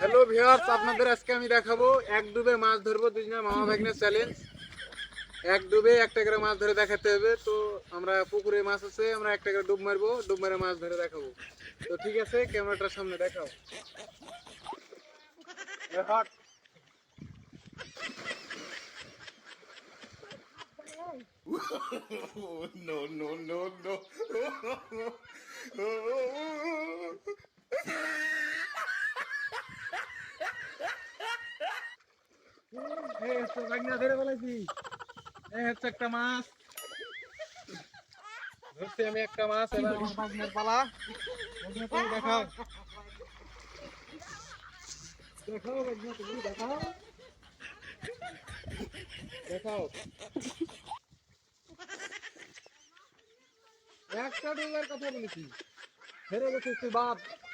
hello viewers আপনাদের আজকে আমি দেখাবো এক ডুবে মাছ ধরব দুই না মামা মগ্ন চ্যালেঞ্জ এক ডুবে 1 কেজি মাছ ধরে দেখাতে হবে তো আমরা পুকুরে মাছ আছে আমরা 1 কেজি ডুব মারবো ডুব মারের মাছ ধরে দেখাবো তো ঠিক আছে ক্যামেরাটা সামনে দেখাও এই হাট নো নো নো নো এই তো বাগনা ধরে ফেলাইছি এই হচ্ছে একটা মাছ ধরছি আমি একটা মাছ এবার বাগনার পালা বাগনা তুমি দেখাও দেখাও বাগনা তুমি দেখাও দেখাও একটা ডোবার কথা বলেছি ফেরে গেছিস তুই বাপ